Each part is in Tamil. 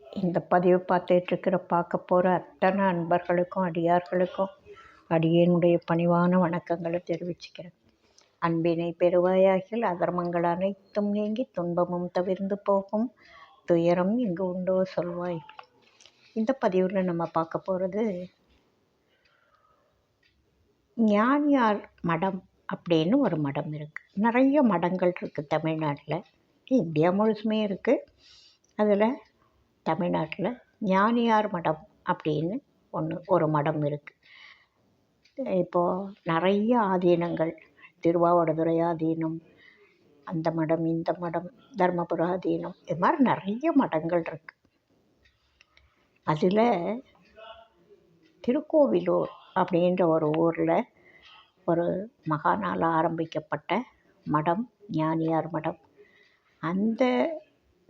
இந்த பதிவு பார்த்துட்ருக்கிற பார்க்க போகிற அத்தனை அன்பர்களுக்கும் அடியார்களுக்கும் அடியேனுடைய பணிவான வணக்கங்களை தெரிவிச்சுக்கிறேன். அன்பினை பெறுவாயாகில் அதர்மங்கள் அனைத்தும் நீங்கி துன்பமும் தவிர்ந்து போகும் துயரம் இங்கு உண்டோ சொல்வாய். இந்த பதிவில் நம்ம பார்க்க போகிறது ஞானியார் மடம் அப்படின்னு ஒரு மடம் இருக்குது நிறைய மடங்கள் இருக்குது தமிழ்நாட்டில். இந்தியா முழுசுமே இருக்குது அதில் தமிழ்நாட்டில் ஞானியார் மடம் அப்படின்னு ஒன்று ஒரு மடம் இருக்குது இப்போது நிறைய ஆதீனங்கள் திருவாவடுதுறை ஆதீனம் அந்த மடம் இந்த மடம் தர்மபுர ஆதீனம் இது மாதிரி நிறைய மடங்கள் இருக்குது அதில் திருக்கோவிலூர் அப்படின்ற ஒரு ஊரில் ஒரு மகானால் ஆரம்பிக்கப்பட்ட மடம் ஞானியார் மடம். அந்த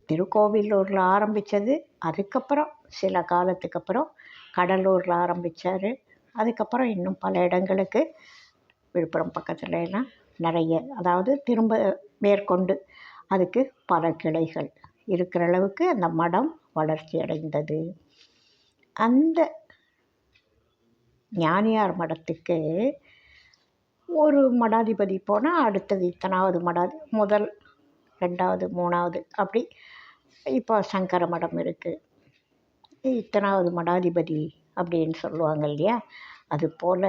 திருக்கோவிலூரில் ஆரம்பித்தது அதுக்கப்புறம் சில காலத்துக்கு அப்புறம் கடலூரில் ஆரம்பித்தார் அதுக்கப்புறம் இன்னும் பல இடங்களுக்கு விழுப்புரம் பக்கத்தில் எல்லாம் நிறைய அதாவது திரும்ப மேற்கொண்டு அதுக்கு பல கிளைகள் இருக்கிற அளவுக்கு அந்த மடம் வளர்ச்சி அடைந்தது. அந்த ஞானியார் மடத்துக்கு ஒரு மடாதிபதி போனால் அடுத்தது இத்தனாவது மடாதி முதல் ரெண்டாவது மூணாவது அப்படி இப்போ சங்கர மடம் இருக்குது இத்தனாவது மடாதிபதி அப்படின்னு சொல்லுவாங்க இல்லையா? அது போல்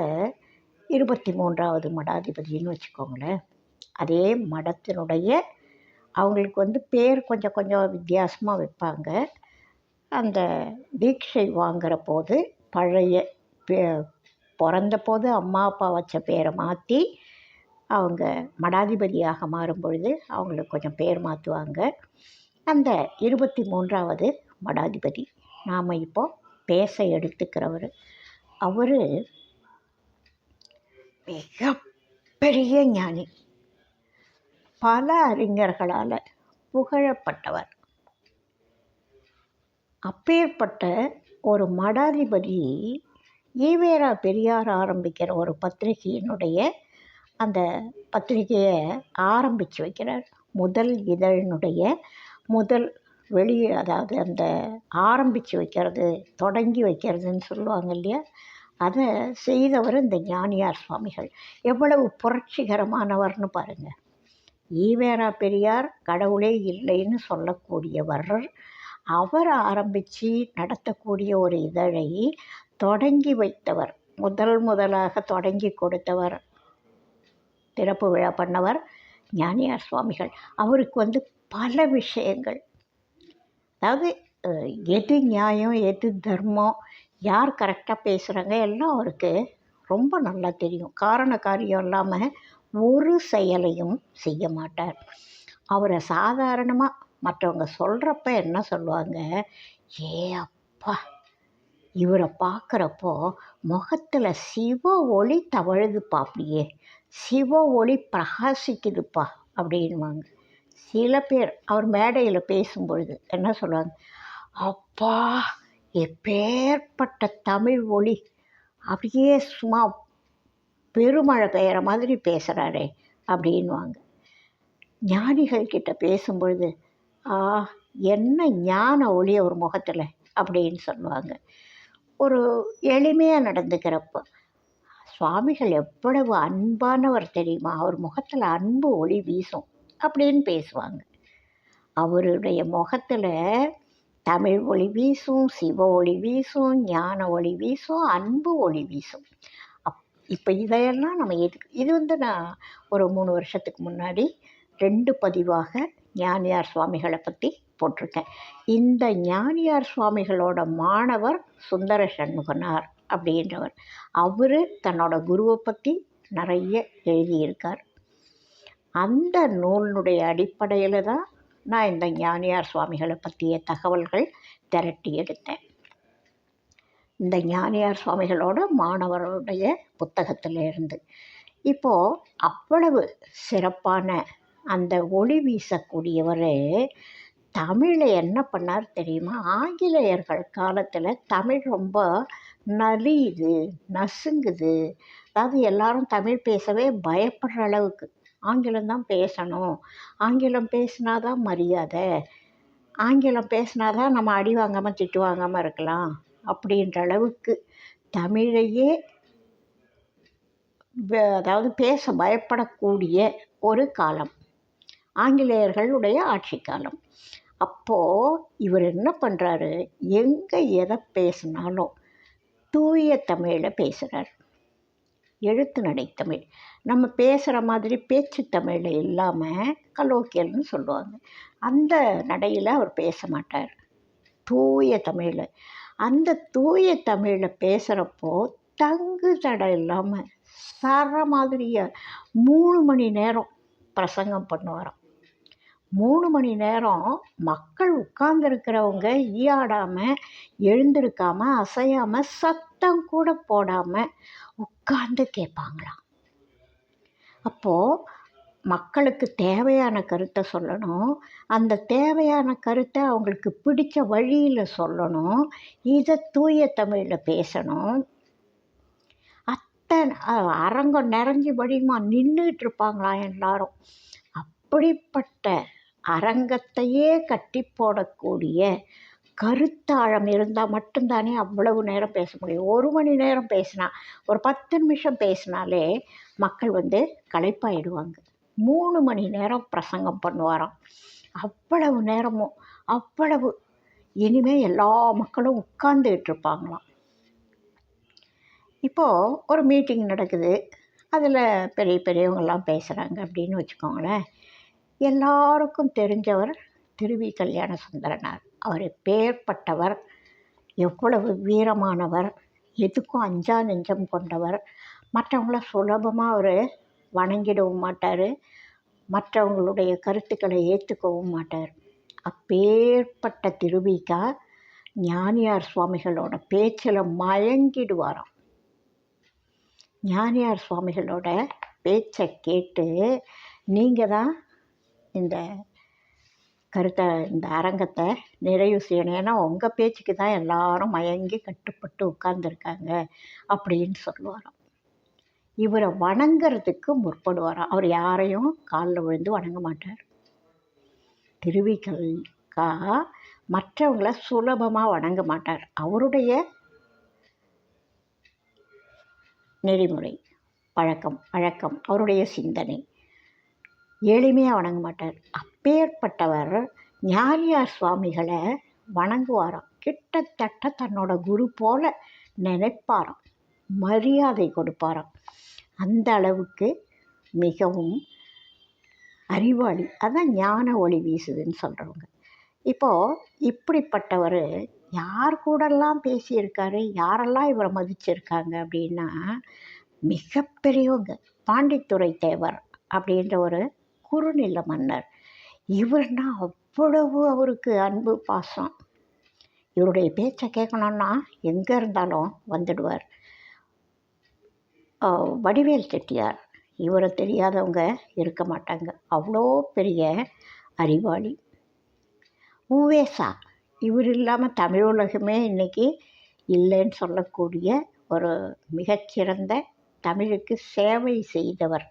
இருபத்தி மூன்றாவது மடாதிபதின்னு வச்சுக்கோங்களேன். அதே மடத்தினுடைய அவங்களுக்கு வந்து பேர் கொஞ்சம் கொஞ்சம் வித்தியாசமாக வைப்பாங்க. அந்த தீட்சை வாங்குகிற போது பழைய பே பிறந்த போது அம்மா அப்பா வச்ச பேரை மாற்றி அவங்க மடாதிபதியாக மாறும் பொழுது அவங்களுக்கு கொஞ்சம் பேர் மாற்றுவாங்க அந்த இருபத்தி மூன்றாவது மடாதிபதி. நாம் இப்போ பேச எடுத்துக்கிறவர். அவர் மிகப்பெரிய ஞானி. பல அறிஞர்களால் புகழப்பட்டவர். அப்பேற்பட்ட ஒரு மடாதிபதி ஈவேரா பெரியார் ஆரம்பிக்கிற ஒரு பத்திரிகையினுடைய அந்த பத்திரிகையை ஆரம்பித்து வைக்கிறார். முதல் இதழினுடைய முதல் வெளியே அதாவது அந்த ஆரம்பித்து வைக்கிறது தொடங்கி வைக்கிறதுன்னு சொல்லுவாங்க இல்லையா? அதை செய்தவர் இந்த ஞானியார் சுவாமிகள். எவ்வளவு புரட்சிகரமானவர்னு பாருங்கள் ஈவேரா பெரியார் கடவுளே இல்லைன்னு சொல்லக்கூடியவர் அவர் ஆரம்பித்து நடத்தக்கூடிய ஒரு இதழை தொடங்கி வைத்தவர் முதல் முதலாக தொடங்கி கொடுத்தவர் திறப்பு விழா பண்ணவர் ஞானியார் சுவாமிகள். அவருக்கு வந்து பல விஷயங்கள். அதாவது எது நியாயம் எது தர்மம் யார் கரெக்டாக பேசுகிறாங்க எல்லாம் அவருக்கு ரொம்ப நல்லா தெரியும். காரண காரியம் இல்லாமல் ஒரு செயலையும் செய்ய மாட்டார். அவரை சாதாரணமாக மற்றவங்க சொல்கிறப்ப என்ன சொல்லுவாங்க? ஏ அப்பா இவரை பார்க்குறப்போ முகத்தில் சிவ ஒளி தவழுதுப்பா அப்படியே. சிவ ஒளி பிரகாசிக்குதுப்பா அப்படின்வாங்க சில பேர் அவர் மேடையில் பேசும்பொழுது என்ன சொல்லுவாங்க? அப்பா எப்பேற்பட்ட தமிழ் ஒளி. அப்படியே சும்மா பெருமழை பெய்கிற மாதிரி பேசுகிறாரே அப்படின்வாங்க ஞானிகள் கிட்ட பேசும்பொழுது ஆ என்ன ஞான ஒளி அவர் முகத்தில்? அப்படின்னு சொல்லுவாங்க. ஒரு எளிமையாக நடந்துக்கிறப்போ சுவாமிகள் எவ்வளவு அன்பானவர் தெரியுமா? அவர் முகத்தில் அன்பு ஒளி வீசும். அப்படின்னு பேசுவாங்க. அவருடைய முகத்தில் தமிழ் ஒளி வீசும் சிவ ஒளி வீசும் ஞான ஒளி வீசும் அன்பு ஒளி வீசும். அப் இப்போ இதையெல்லாம் நம்ம எது இது வந்து நான் ஒரு மூணு வருஷத்துக்கு முன்னாடி ரெண்டு பதிவாக ஞானியார் சுவாமிகளை பற்றி போட்டிருக்கேன். இந்த ஞானியார் சுவாமிகளோட மாணவர் சுந்தர சண்முகனார் அப்படின்றவர். அவர் தன்னோட குருவை பற்றி நிறைய எழுதியிருக்கார். அந்த நூலினுடைய அடிப்படையில் தான் நான் இந்த ஞானியார் சுவாமிகளை பற்றிய தகவல்கள் திரட்டி எடுத்தேன். இந்த ஞானியார் சுவாமிகளோட மாணவருடைய புத்தகத்திலிருந்து இப்போது அவ்வளவு சிறப்பான அந்த ஒளி வீசக்கூடியவர் தமிழை என்ன பண்ணார் தெரியுமா? ஆங்கிலேயர்கள் காலத்தில் தமிழ் ரொம்ப நலியுது நசுங்குது. அதாவது எல்லாரும் தமிழ் பேசவே பயப்படுற அளவுக்கு. ஆங்கிலம் தான் பேசணும். ஆங்கிலம் பேசினா தான் மரியாதை. ஆங்கிலம் பேசினா தான் நம்ம அடி வாங்காமல் திட்டு வாங்காமல் இருக்கலாம். அப்படின்ற அளவுக்கு தமிழையே அதாவது பேச பயப்படக்கூடிய ஒரு காலம். ஆங்கிலேயர்களுடைய ஆட்சி காலம். அப்போது இவர் என்ன பண்ணுறாரு எங்கே எதை பேசினாலும் தூய தமிழில் பேசுகிறார் எழுத்து நடைத்தமிழ் நம்ம பேசுகிற மாதிரி பேச்சு தமிழில் இல்லாமல் கலோக்கியல்னு சொல்லுவாங்க. அந்த நடையில் அவர் பேச மாட்டார். தூய தமிழில் அந்த தூய தமிழில் பேசுகிறப்போ தங்கு தடை இல்லாமல் சர மாதிரியாக மூணு மணி நேரம் பிரசங்கம் பண்ணுவாராம். மூணு மணி நேரம் மக்கள் உட்கார்ந்துருக்கிறவங்க ஈயாடாமல் எழுந்திருக்காமல் அசையாமல் சத்தம் கூட போடாமல் உட்கார்ந்து கேட்பாங்களாம். அப்போது மக்களுக்கு தேவையான கருத்தை சொல்லணும். அந்த தேவையான கருத்தை அவங்களுக்கு பிடிச்ச வழியில் சொல்லணும். இதை தூய தமிழில் பேசணும். அத்தனை அரங்கம் நிறைஞ்சு வழியுமா நின்றுட்டு இருப்பாங்களாம் எல்லாரும். அப்படிப்பட்ட அரங்கத்தையே கட்டி போடக்கூடிய கருத்தாழம் இருந்தால் மட்டும்தானே அவ்வளவு நேரம் பேச முடியும். ஒரு மணி நேரம் பேசினா ஒரு பத்து நிமிஷம் பேசினாலே மக்கள் வந்து களைப்பாயிடுவாங்க. மூணு மணி நேரம் பிரசங்கம் பண்ணுவாராம். அவ்வளவு நேரமும் அவ்வளவு இனிமேல் எல்லா மக்களும் உட்கார்ந்துக்கிட்டு இருப்பாங்களாம். இப்போது ஒரு மீட்டிங் நடக்குது. அதில் பெரிய பெரியவங்கள்லாம் பேசுகிறாங்க அப்படின்னு வச்சுக்கோங்களேன். எல்லாருக்கும் தெரிஞ்சவர் திருவி கல்யாண சுந்தரனார் அவர் பேர்பட்டவர் எவ்வளவு வீரமானவர் எதுக்கும் அஞ்சா நெஞ்சம் கொண்டவர். மற்றவங்கள சுலபமாக அவர் வணங்கிடவும் மாட்டார். மற்றவங்களுடைய கருத்துக்களை ஏற்றுக்கவும் மாட்டார். அப்பேற்பட்ட திருவிக்கா ஞானியார் சுவாமிகளோட பேச்சில் மயங்கிடுவாராம். ஞானியார் சுவாமிகளோட பேச்சை கேட்டு நீங்கள் தான் இந்த கருத்தை இந்த அரங்கத்தை நிறைவு செய்யணும். ஏன்னா உங்கள் பேச்சுக்கு தான் எல்லாரும் மயங்கி கட்டுப்பட்டு உட்கார்ந்துருக்காங்க அப்படின்னு சொல்லுவாராம். இவரை வணங்குறதுக்கு முற்படுவாராம். அவர் யாரையும் காலில் விழுந்து வணங்க மாட்டார். திருவிக்கா மற்றவங்கள சுலபமாக வணங்க மாட்டார். அவருடைய நெறிமுறை பழக்கம் பழக்கம் அவருடைய சிந்தனை எளிமையாக வணங்க மாட்டார். அப்பேற்பட்டவர் ஞானியார் சுவாமிகளை வணங்குவாராம். கிட்டத்தட்ட தன்னோட குரு போல நினைப்பாராம். மரியாதை கொடுப்பாராம். அந்த அளவுக்கு மிகவும் அறிவாளி. அதான் ஞான ஒளி வீசுதுன்னு சொல்கிறவங்க இப்போது இப்படிப்பட்டவர் யார் கூடலாம் பேசியிருக்காரு யாரெல்லாம் இவரை மதிச்சிருக்காங்க அப்படின்னா மிகப்பெரியவங்க. பாண்டித்துரை தேவர் அப்படின்ற ஒரு குறுநில மன்னர். இவர்னா அவ்வளவு அவருக்கு அன்பு பாசம். இவருடைய பேச்சை கேட்கணுன்னா எங்கே இருந்தாலும் வந்துடுவார். வடிவேல் செட்டியார். இவரை தெரியாதவங்க இருக்க மாட்டாங்க. அவ்வளோ பெரிய அறிவாளி. உவேசா. இவர் இல்லாமல் தமிழ் உலகமே இன்றைக்கி இல்லைன்னு சொல்லக்கூடிய ஒரு மிகச்சிறந்த தமிழுக்கு சேவை செய்தவர்.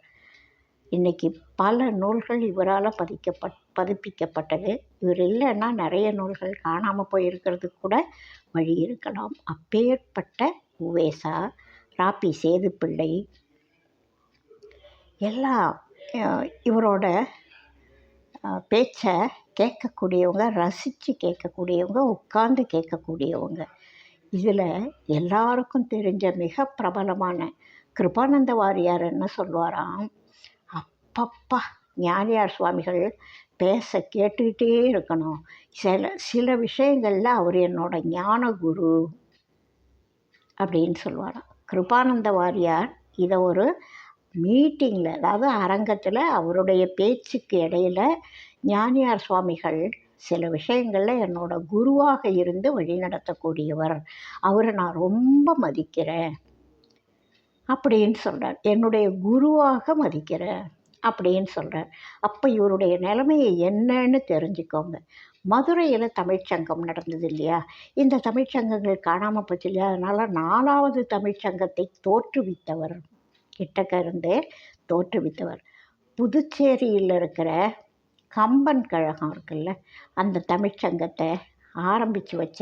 இன்றைக்கி பல நூல்கள் இவரால் பதிக்கப்பட் பதிப்பிக்கப்பட்டது. இவர் இல்லைன்னா நிறைய நூல்கள் காணாமல் போயிருக்கிறதுக்கு கூட வழி இருக்கலாம். அப்பேற்பட்ட உவேசா ராபி சேதுப்பிள்ளை எல்லா இவரோட பேச்சை கேட்கக்கூடியவங்க ரசித்து கேட்கக்கூடியவங்க உட்கார்ந்து கேட்கக்கூடியவங்க. இதில் எல்லாருக்கும் தெரிஞ்ச மிக பிரபலமான கிருபானந்த வாரியார் என்ன சொல்லுவாராம்? அப்பப்பா ஞானியார் சுவாமிகள் பேச கேட்டுக்கிட்டே இருக்கணும். சில சில விஷயங்களில் அவர் என்னோட ஞான குரு அப்படின்னு சொல்லுவாராம். கிருபானந்த வாரியார் இதை ஒரு மீட்டிங்கில் அதாவது அரங்கத்தில் அவருடைய பேச்சுக்கு இடையில் ஞானியார் சுவாமிகள் சில விஷயங்களில் என்னோட குருவாக இருந்து வழிநடத்தக்கூடியவர். அவரை நான் ரொம்ப மதிக்கிறேன் அப்படின்னு சொல்கிறார் என்னுடைய குருவாக மதிக்கிறேன். அப்படின்னு சொல்கிறார் அப்போ இவருடைய நிலைமையை என்னன்னு தெரிஞ்சுக்கோங்க. மதுரையில் தமிழ்ச்சங்கம் நடந்தது இல்லையா? இந்த தமிழ்ச்சங்கங்கள் காணாமல் போச்சு இல்லையா? அதனால் நாலாவது தமிழ்ச்சங்கத்தை தோற்றுவித்தவர். கிட்டக்க இருந்தே தோற்றுவித்தவர். புதுச்சேரியில் இருக்கிற கம்பன் கழகம் இருக்குல்ல அந்த தமிழ்ச்சங்கத்தை ஆரம்பித்து வச்ச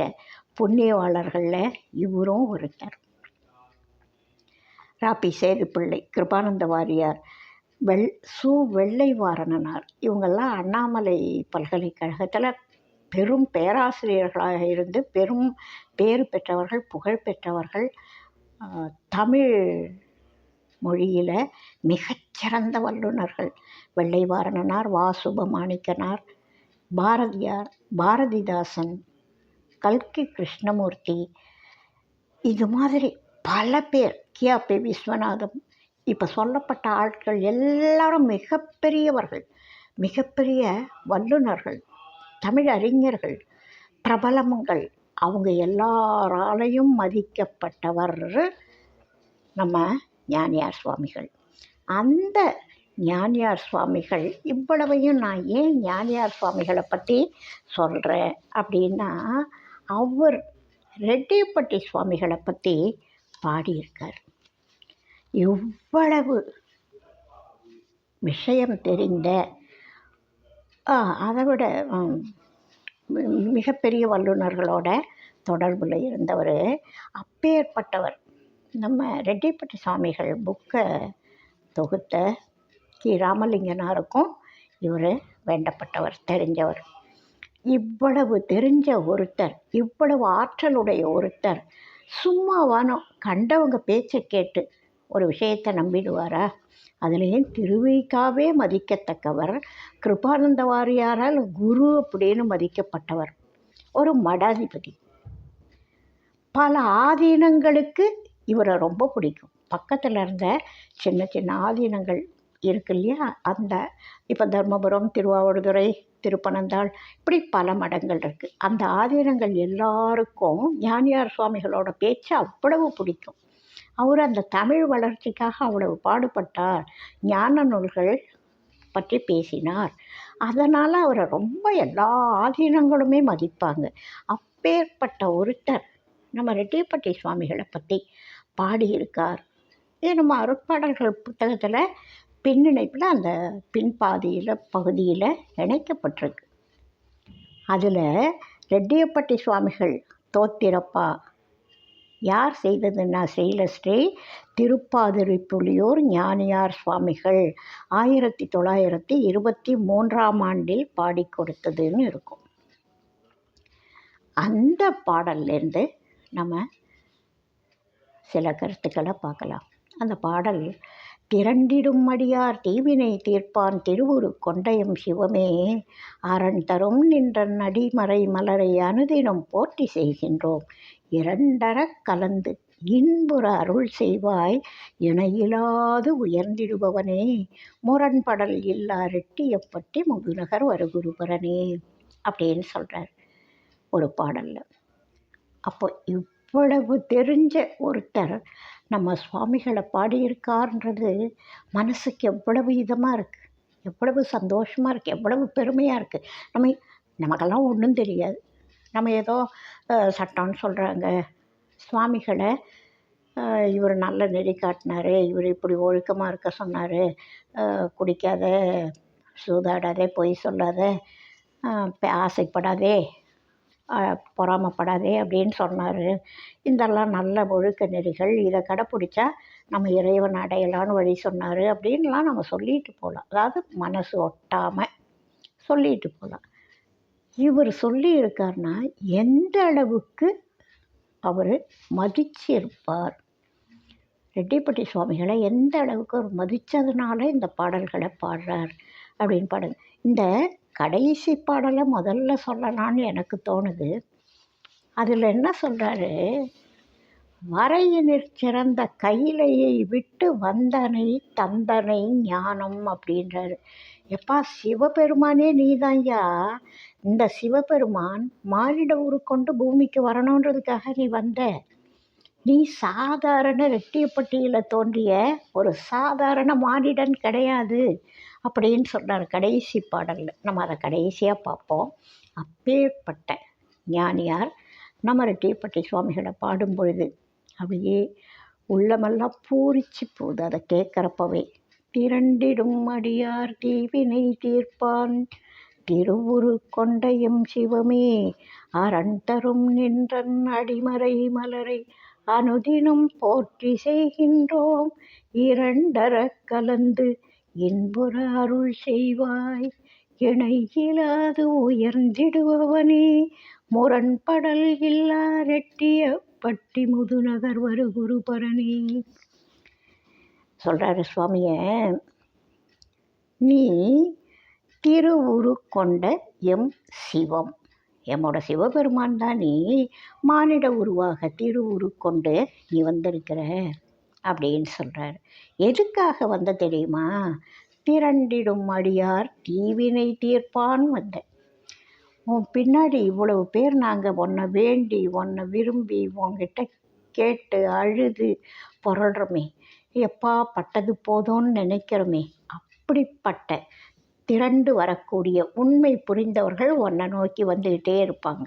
புண்ணியவாளர்களில் இவரும் ஒருத்தர். ராபி சேதுப்பிள்ளை கிருபானந்த வாரியார் வெள் சு வெள்ளை வாரணனார் இவங்கெல்லாம் அண்ணாமலை பல்கலைக்கழகத்தில் பெரும் பேராசிரியர்களாக இருந்து பெரும் பேறு பெற்றவர்கள் புகழ் பெற்றவர்கள். தமிழ் மொழியில் மிகச்சிறந்த வல்லுநர்கள். வெள்ளை வாரணனார் வா சுபமாணிக்கனார் பாரதியார் பாரதிதாசன் கல்கி கிருஷ்ணமூர்த்தி. இது மாதிரி பல பேர் கியாபி விஸ்வநாதம் இப்போ சொல்லப்பட்ட ஆட்கள் எல்லாரும் மிகப்பெரியவர்கள் மிகப்பெரிய வல்லுநர்கள் தமிழ் அறிஞர்கள் பிரபலங்கள் அவங்க எல்லாராலையும் மதிக்கப்பட்டவர் நம்ம ஞானியார் சுவாமிகள். அந்த ஞானியார் சுவாமிகள் இவ்வளவையும் நான் ஏன் ஞானியார் சுவாமிகளை பற்றி சொல்கிறேன் அப்படின்னா அவர் ரெட்டியப்பட்டி சுவாமிகளை பற்றி பாடியிருக்கார். எவ்வளவு விஷயம் தெரிந்த அதை விட மிகப்பெரிய வல்லுநர்களோட தொடர்பில் இருந்தவர் அப்பேற்பட்டவர். நம்ம ரெட்டிப்பட்டி சுவாமிகள் புக்கை தொகுத்த கி. ராமலிங்கனாருக்கும் இவர் வேண்டப்பட்டவர் தெரிஞ்சவர். இவ்வளவு தெரிஞ்ச ஒருத்தர் இவ்வளவு ஆற்றலுடைய ஒருத்தர் சும்மாவானோ கண்டவங்க பேச்சை கேட்டு ஒரு விஷயத்தை நம்பிடுவாரா? அதுலேயும் திருவிக்காவே மதிக்கத்தக்கவர் கிருபானந்த வாரியாரால் குரு அப்படின்னு மதிக்கப்பட்டவர். ஒரு மடாதிபதி. பல ஆதீனங்களுக்கு இவரை ரொம்ப பிடிக்கும். பக்கத்தில் இருந்த சின்ன சின்ன ஆதீனங்கள் இருக்கு இல்லையா? அந்த இப்போ தர்மபுரம் திருவாவடுதுறை திருப்பனந்தாள் இப்படி பல மடங்கள் இருக்குது அந்த ஆதீனங்கள் எல்லாருக்கும் ஞானியார் சுவாமிகளோட பேச்சு அவ்வளவு பிடிக்கும். அவர் அந்த தமிழ் வளர்ச்சிக்காக அவ்வளவு பாடுபட்டார். ஞான நூல்கள் பற்றி பேசினார். அதனால் அவரை ரொம்ப எல்லா ஆதீனங்களுமே மதிப்பாங்க. அப்பேற்பட்ட ஒருத்தர் நம்ம ரெட்டியப்பட்டி சுவாமிகளை பற்றி பாடியிருக்கார். இது நம்ம அருட்பாடல்கள் புத்தகத்தில் பின்னிணைப்பில் அந்த பின்பாதியில் பகுதியில் இணைக்கப்பட்டிருக்கு. அதில் ரெட்டியப்பட்டி சுவாமிகள் தோத்திரப்பா யார் செய்ததுன்னா ஸ்ரீ திருப்பாதிரி புலியூர் ஞானியார் சுவாமிகள் ஆயிரத்தி தொள்ளாயிரத்தி இருபத்தி மூன்றாம் ஆண்டில் பாடி கொடுத்ததுன்னு இருக்கும். அந்த பாடல்லேருந்து நம்ம சில கருத்துக்களை பார்க்கலாம். அந்த பாடல் திரண்டிடும் அடியார் தீவினை தீர்ப்பான் திருவுரு கொண்டயம் சிவமே. அரண் தரும் நின்ற நடிமறை மலரை அனுதினம் போற்றி செய்கின்றோம். இரண்டற கலந்து இன்புற அருள் செய்வாய் இணையிலாது உயர்ந்திடுபவனே. முரண்படல் இல்லா ரெட்டியப்பட்டி முதுநகர் வருகுருபரனே அப்படின்னு சொல்கிறார் ஒரு பாடலில். அப்போ இவ்வளவு தெரிஞ்ச ஒருத்தர் நம்ம சுவாமிகளை பாடியிருக்கார்ன்றது மனசுக்கு எவ்வளவு இதமாக இருக்குது எவ்வளவு சந்தோஷமாக இருக்குது எவ்வளவு பெருமையாக இருக்குது நம்ம நமக்கெல்லாம் ஒன்றும் தெரியாது. நம்ம ஏதோ சட்டம்னு சொல்கிறாங்க சுவாமிகளை இவர் நல்ல நெறி காட்டினார். இவர் இப்படி ஒழுக்கமாக இருக்க சொன்னார். குடிக்காத சூதாடாதே பொய் சொல்லாத ஆசைப்படாதே பொறாமப்படாதே அப்படின்னு சொன்னார். இதெல்லாம் நல்ல ஒழுக்க நெறிகள். இதை கடைப்பிடிச்சா நம்ம இறைவன் அடையலான்னு வழி சொன்னார் அப்படின்லாம் நம்ம சொல்லிட்டு போகலாம் அதாவது மனசு ஒட்டாமல் சொல்லிட்டு போகலாம் இவர் சொல்லியிருக்காருன்னா எந்த அளவுக்கு அவர் மதிச்சிருப்பார்? ரெட்டிப்பட்டி சுவாமிகளை எந்த அளவுக்கு அவர் மதித்ததுனால இந்த பாடல்களை பாடுறார் அப்படின்னு பாடுங்க இந்த கடைசி பாடலை முதல்ல சொல்லலான்னு எனக்கு தோணுது. அதில் என்ன சொல்கிறாரு வரையினிற் சிறந்த கையிலையை விட்டு வந்தனை தந்தனை ஞானம் அப்படின்றாரு. எப்பா சிவபெருமானே நீதான்யா இந்த சிவபெருமான் மானிட உருக்கொண்டு பூமிக்கு வரணுன்றதுக்காக நீ வந்த. நீ சாதாரண ரெட்டியப்பட்டியில் தோன்றிய ஒரு சாதாரண மானிடன் கிடையாது அப்படின்னு சொன்னார் கடைசி பாடலில். நம்ம அதை கடைசியாக பார்ப்போம். அப்பேற்பட்ட ஞானியார் நம்ம ரெட்டியப்பட்டி சுவாமிகளை பாடும் பொழுது அப்படியே உள்ளமெல்லாம் பூரிச்சு போகுது அதை கேட்குறப்பவே. திரண்டிடும் அடியார் தீவினை தீர்ப்பான். திருவுரு கொண்டையும் சிவமே அரண் தரும் நின்றன் அடிமறை மலரை அனுதினம் போற்றி செய்கின்றோம். இரண்டறக் கலந்து இன்புற அருள் செய்வாய். இணையிலாது உயர்ந்திடுபவனே முரண்படல் இல்லா ரெட்டிய பட்டி முதுநகர் வரு சொல்கிறாரு சுவாமிய நீ திருவுரு கொண்ட எம் சிவம். எம்மோட சிவபெருமான் தான் நீ. மானிட உருவாக திருவுரு கொண்டு நீ வந்திருக்கிற அப்படின்னு சொல்கிறார் எதுக்காக வந்த தெரியுமா? திரண்டிடும் அடியார் தீவினை தீர்ப்பான் வந்த. உன் பின்னாடி இவ்வளவு பேர் நாங்கள் உன்னை வேண்டி உன்னை விரும்பி உன்கிட்ட கேட்டு அழுது புரள்றோமே. எப்பா பட்டது போதும்னு நினைக்கிறோமே. அப்படிப்பட்ட திரண்டு வரக்கூடிய உண்மை புரிந்தவர்கள் உன்னை நோக்கி வந்துக்கிட்டே இருப்பாங்க.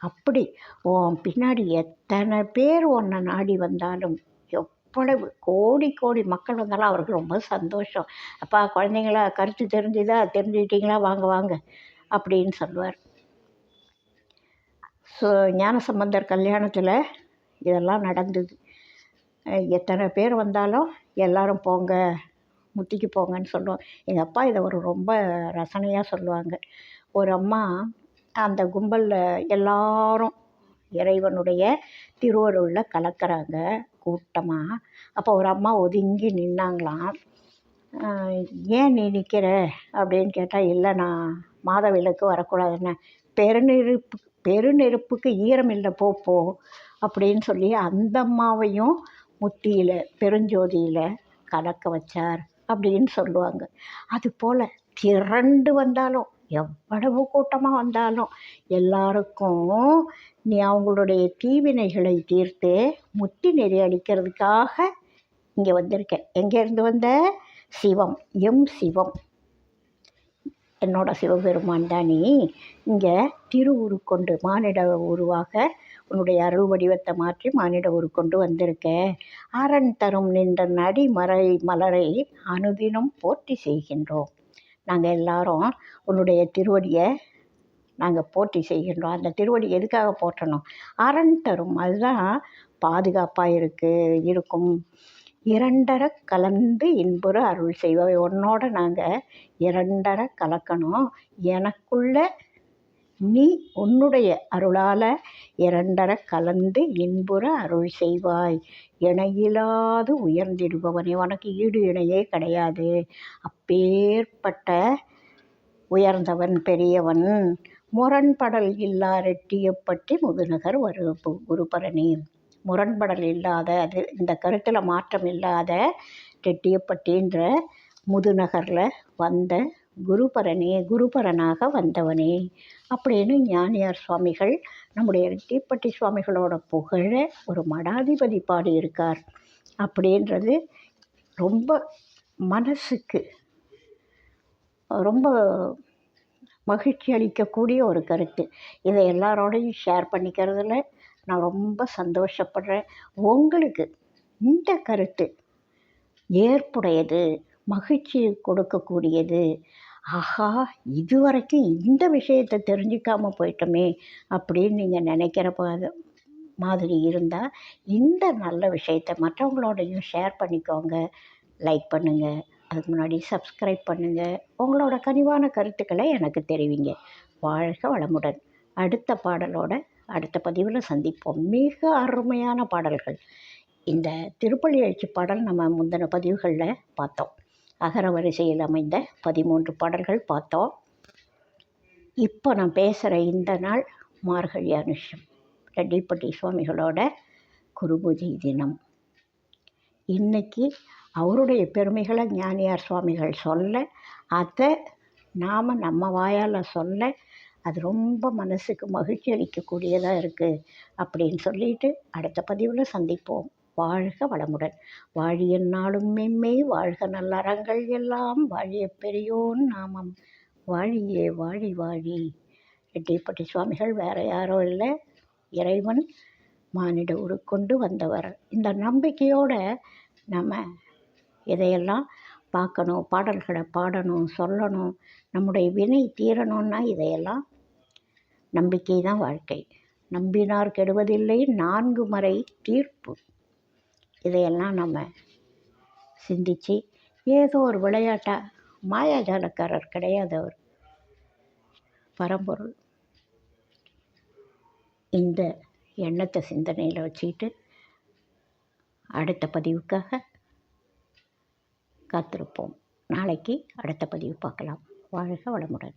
அப்படி உன் பின்னாடி எத்தனை பேர் உன்னை நாடி வந்தாலும் எவ்வளவு கோடி கோடி மக்கள் வந்தாலும் அவருக்கு ரொம்ப சந்தோஷம். அப்பா குழந்தைங்களா கருத்து தெரிஞ்சுதா? தெரிஞ்சுக்கிட்டீங்களா? வாங்க வாங்க அப்படின்னு சொல்லுவார். ஸோ ஞானசம்பந்தர் கல்யாணத்தில் இதெல்லாம் நடந்தது. எத்தனை பேர் வந்தாலும் எல்லாரும் போங்க முத்திக்கு போங்கன்னு சொல்லுவோம். எங்கள் அப்பா இதை ஒரு ரொம்ப ரசனையாக சொல்லுவாங்க. ஒரு அம்மா அந்த கும்பலில் எல்லாரும் இறைவனுடைய திருவருளில் கலக்கிறாங்க கூட்டமாக அப்போ ஒரு அம்மா ஒதுங்கி நின்னாங்களாம். ஏன் நீ நிற்கிற அப்படின்னு கேட்டால் இல்லை நான் மாத விளக்கு வரக்கூடாதுன்னு. பெருநெருப்பு பெருநெருப்புக்கு ஈரம் இல்லை போ. அப்படின்னு சொல்லி அந்த அம்மாவையும் முத்தியில் பெருஞ்சோதியில் கலக்க வச்சார் அப்படின்னு சொல்லுவாங்க. அதுபோல் திரண்டு வந்தாலும் எவ்வளவு கூட்டமாக வந்தாலும் எல்லாருக்கும் நீ அவங்களுடைய தீவினைகளை தீர்த்து முத்தி நெறி அடிக்கிறதுக்காக இங்கே வந்திருக்கேன் எங்கேருந்து வந்த? சிவம். எம் சிவம். என்னோட சிவபெருமான் தானே. இங்கே திருவுரு கொண்டு மானிட உருவாக உன்னுடைய அருள் வடிவத்தை மாற்றி மானிட உரு கொண்டு வந்திருக்க. அரண் தரும் நின்ற நடி மறை மலரை அனுதினம் போற்றி செய்கின்றோம். நாங்கள் எல்லாரும் உன்னுடைய திருவடியை நாங்கள் போற்றி செய்கின்றோம். அந்த திருவடி எதுக்காக போற்றணும்? அரண் தரும் அதுதான் பாதுகாப்பாக இருக்குது இருக்கும். இரண்டரை கலந்து இன்புற அருள் செய்வாய் உன்னோட நாங்கள் இரண்டரை கலக்கணும். எனக்குள்ள நீ உன்னுடைய அருளால் இரண்டரை கலந்து இன்புற அருள் செய்வாய். இணையில்லாது உயர்ந்திடுபவனே உனக்கு ஈடு இணையே கிடையாது. அப்பேற்பட்ட உயர்ந்தவன் பெரியவன் முரண்படல் இல்லா ரெட்டியப்பட்டி முதுநகர் வரு குருபரணி முரண்படல் இல்லாத அது இந்த கருத்தில் மாற்றம் இல்லாத ரெட்டியப்பட்டின்ற முதுநகரில் வந்த குருபரனே குருபரனாக வந்தவனே அப்படின்னு ஞானியார் சுவாமிகள் நம்முடைய ரெட்டிப்பட்டி சுவாமிகளோட புகழ ஒரு மடாதிபதி பாடியிருக்கார் அப்படின்றது ரொம்ப மனசுக்கு ரொம்ப மகிழ்ச்சி அளிக்கக்கூடிய ஒரு கருத்து. இதை எல்லாரோடையும் ஷேர் பண்ணிக்கிறதுல நான் ரொம்ப சந்தோஷப்படுறேன். உங்களுக்கு இந்த கருத்து ஏற்புடையது மகிழ்ச்சி கொடுக்கக்கூடியது. ஆஹா இதுவரைக்கும் இந்த விஷயத்தை தெரிஞ்சுக்காமல் போயிட்டோமே அப்படின்னு நீங்கள் நினைக்கிற மாதிரி இருந்தால் இந்த நல்ல விஷயத்தை மற்றவங்களோடையும் ஷேர் பண்ணிக்கோங்க. லைக் பண்ணுங்கள் அதுக்கு முன்னாடி சப்ஸ்கிரைப் பண்ணுங்கள் உங்களோட கனிவான கருத்துக்களை எனக்கு தெரிவிங்க. வாழ்க வளமுடன். அடுத்த பாடலோட அடுத்த பதிவில் சந்திப்போம். மிக அருமையான பாடல்கள். இந்த திருப்பள்ளி எழுச்சி பாடல் நம்ம முந்தின பதிவுகளில் பார்த்தோம். அகர வரிசையில் அமைந்த பதிமூன்று பாடல்கள் பார்த்தோம். இப்போ நான் பேசுகிற இந்த நாள் மார்கழி அனுஷம். ரெட்டிப்பட்டி சுவாமிகளோட குருபூஜை தினம். இன்றைக்கி அவருடைய பெருமைகளை ஞானியார் சுவாமிகள் சொல்ல அதை நாம் நம்ம வாயால் சொல்ல அது ரொம்ப மனசுக்கு மகிழ்ச்சி அளிக்கக்கூடியதாக இருக்குது அப்படின்னு சொல்லிட்டு அடுத்த பதிவில் சந்திப்போம். வாழ்க வளமுடன். வாழிய நாளும் மெம்மை வாழ்க நல்லறங்கள் எல்லாம் வாழிய பெரியோன் நாமம். வாழியே வாழி வாழி. ரெட்டிப்பட்டி சுவாமிகள் வேறு யாரும் இல்லை. இறைவன் மானிட உருக்கொண்டு வந்தவர். இந்த நம்பிக்கையோடு நம்ம இதையெல்லாம் பார்க்கணும் பாடல்களை பாடணும் சொல்லணும். நம்முடைய வினை தீரணும்னா இதையெல்லாம் நம்பிக்கை தான் வாழ்க்கை. நம்பினார் கெடுவதில்லை நான்கு மறை தீர்ப்பு. இதையெல்லாம் நம்ம சிந்திச்சு ஏதோ ஒரு விளையாட்டாக மாயாஜாலக்காரர் கிடையாது அவர். பரம்பொருள். இந்த எண்ணத்தை சிந்தனையில் வச்சுக்கிட்டு அடுத்த பதிவுக்காக காத்திருப்போம். நாளைக்கு அடுத்த பதிவு பார்க்கலாம். வாழ்க வளமுடன்.